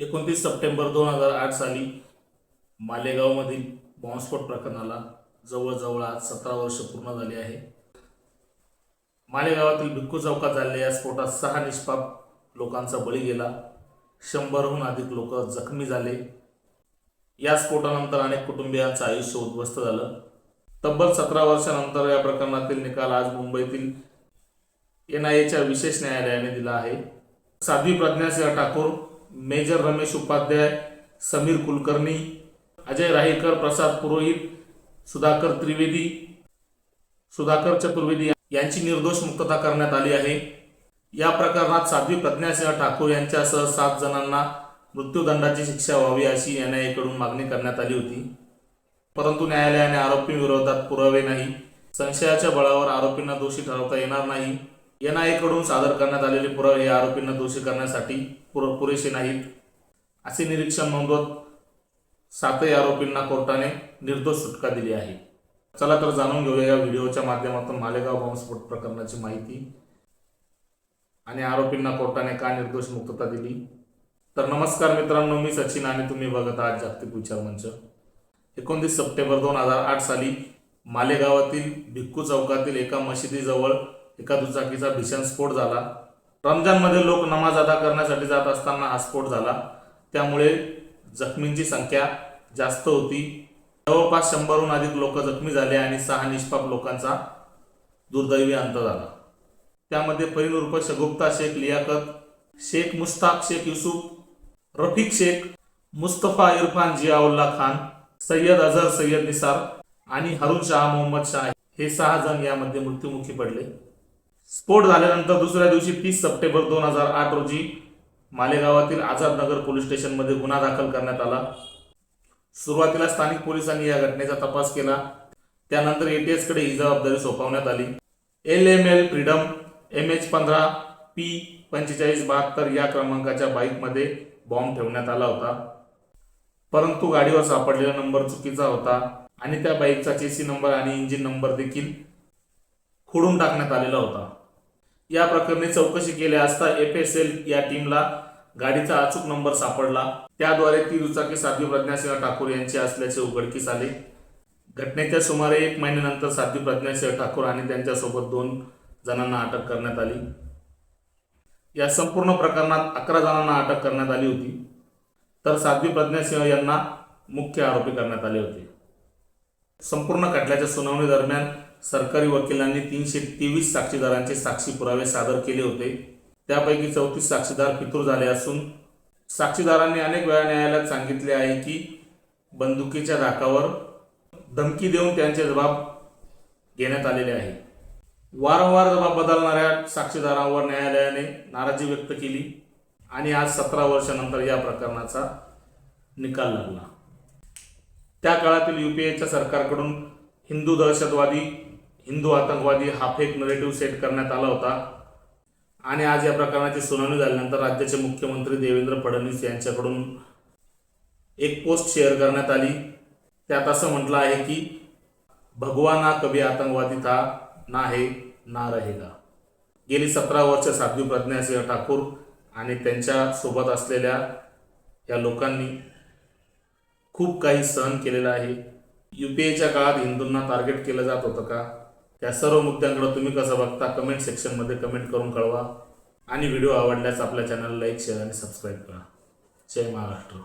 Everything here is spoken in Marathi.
एकोणतीस सप्टेंबर दोन हजार आठ साली मालेगावमधील बॉम्बस्फोट प्रकरणाला जवळजवळ आज सतरा वर्ष पूर्ण झाली आहे. मालेगावातील भिक्खू चौकात झालेल्या या स्फोटात सहा निष्पाप लोकांचा बळी गेला. शंभरहून अधिक लोक जखमी झाले. या स्फोटानंतर अनेक कुटुंबियांचं आयुष्य उद्ध्वस्त झालं. तब्बल सतरा वर्षानंतर या प्रकरणातील निकाल आज मुंबईतील एन आय एच्या विशेष न्यायालयाने दिला आहे. साध्वी प्रज्ञासिंह ठाकूर मेजर रमेश उपाध्याय समीर कुलकर्णी अजय राहीकर प्रसाद पुरोहित सुधाकर त्रिवेदी सुधाकर चतुर्वेदी यांची निर्दोष मुक्तता करण्यात आली आहे. या प्रकरणात साध्वी प्रज्ञासिंह ठाकूर यांच्यासह सात जणांना मृत्यूदंडाची शिक्षा व्हावी अशी एन आय मागणी करण्यात आली होती. परंतु न्यायालयाने आरोपी विरोधात पुरावे नाही. संशयाच्या बळावर आरोपींना दोषी ठरवता येणार नाही. एन आयकडून सादर करण्यात आलेले पुरावे हे आरोपींना दोषी करण्यासाठी पुर पुरेसे नाहीत. असे निरीक्षण नोंदवत सातही आरोपींना कोर्टाने निर्दोष सुटका दिली आहे. चला तर जाणून घेऊया या व्हिडिओच्या माध्यमातून मालेगाव बॉम्बस्फोट प्रकरणाची माहिती आणि आरोपींना कोर्टाने का निर्दोष मुक्तता दिली. तर नमस्कार मित्रांनो मी सचिन आणि तुम्ही बघत आहात जागतिक विचार मंच. एकोणतीस सप्टेंबर दोन हजार आठ साली मालेगावातील भिक्खू चौकातील एका मशिदीजवळ एका दुचाकीचा भीषण स्फोट झाला. रमजानमध्ये लोक नमाज अदा करण्यासाठी जात असताना हा स्फोट झाला. त्यामुळे जखमींची संख्या जास्त होती. जवळपास शंभरहून अधिक लोक जखमी झाले आणि सहा निष्पाप लोकांचा दुर्दैवी अंत झाला. त्यामध्ये फरीन उर्फ शगुप्ता शेख लियाकत शेख मुस्ताक शेख युसुफ रफिक शेख मुस्तफा इरफान जियाउल्ला खान सय्यद अझहर सय्यद निसार आणि हरुण शाह मोहम्मद शाह हे सहा जण यामध्ये मृत्युमुखी पडले. स्फोट झाल्यानंतर दुसऱ्या दिवशी तीस सप्टेंबर दोन हजार आठ रोजी मालेगावातील आझादनगर पोलीस स्टेशनमध्ये गुन्हा दाखल करण्यात आला. सुरुवातीला स्थानिक पोलिसांनी या घटनेचा तपास केला. त्यानंतर एटीएसकडे ही जबाबदारी सोपवण्यात आली. L M L Freedom M H पंधरा पी पंचेचाळीस बहात्तर या क्रमांकाच्या बाईकमध्ये बॉम्ब ठेवण्यात आला होता. परंतु गाडीवर सापडलेला नंबर चुकीचा होता आणि त्या बाईकचा चेसी नंबर आणि इंजिन नंबर देखील खोडून टाकण्यात आलेला होता. या प्रकरणी चौकशी केली असता एफ एस एल या टीमला गाडीचा अचूक नंबर सापडला. त्याद्वारे ती दुचाकी साध्वी प्रज्ञासिंह ठाकूर यांची असल्याचे उघडकीस आले. घटनेच्या सुमारे एक महिन्यानंतर साध्वी प्रज्ञासिंह ठाकूर आणि त्यांच्यासोबत दोन जणांना अटक करण्यात आली. या संपूर्ण प्रकरणात अकरा जणांना अटक करण्यात आली होती. तर साध्वी प्रज्ञासिंह यांना मुख्य आरोपी करण्यात आले होते. संपूर्ण खटल्याच्या सुनावणी दरम्यान सरकारी वकिलांनी तीनशे तेवीस साक्षीदारांचे साक्षी पुरावे सादर केले होते. त्यापैकी चौतीस साक्षीदार फितूर झाले असून साक्षीदारांनी अनेक वेळा न्यायालयात सांगितले आहे की बंदुकीच्या धाकावर धमकी देऊन त्यांचे जबाब घेण्यात आलेले आहे. वारंवार जबाब बदलणाऱ्या साक्षीदारांवर न्यायालयाने नाराजी व्यक्त केली आणि आज सतरा वर्षानंतर या प्रकरणाचा निकाल लागला. त्या काळातील युपीएच्या सरकारकडून हिंदू दहशतवादी हिंदू आतंकवादी हा फेक नरेटिव्ह सेट करण्यात आला होता. आणि आज या प्रकरणाची सुनावणी झाल्यानंतर राज्याचे मुख्यमंत्री देवेंद्र फडणवीस यांच्याकडून एक पोस्ट शेअर करण्यात आली. त्यात असं म्हटलं आहे की भगवाना कभी आतंकवादी था ना है ना रहेगा. गेली सतरा वर्ष साध्वी प्रज्ञासिंह ठाकूर आणि त्यांच्यासोबत असलेल्या या लोकांनी खूप काही सहन केलेलं आहे. यू पी एच्या काळात हिंदूंना टार्गेट केलं जात होतं का? त्या सर्व मुद्द्यांकडे तुम्ही कसं बघता कमेंट सेक्शनमध्ये कमेंट करून कळवा. आणि व्हिडिओ आवडल्यास आपल्या चॅनलला लाईक शेअर आणि सबस्क्राईब करा. जय महाराष्ट्र.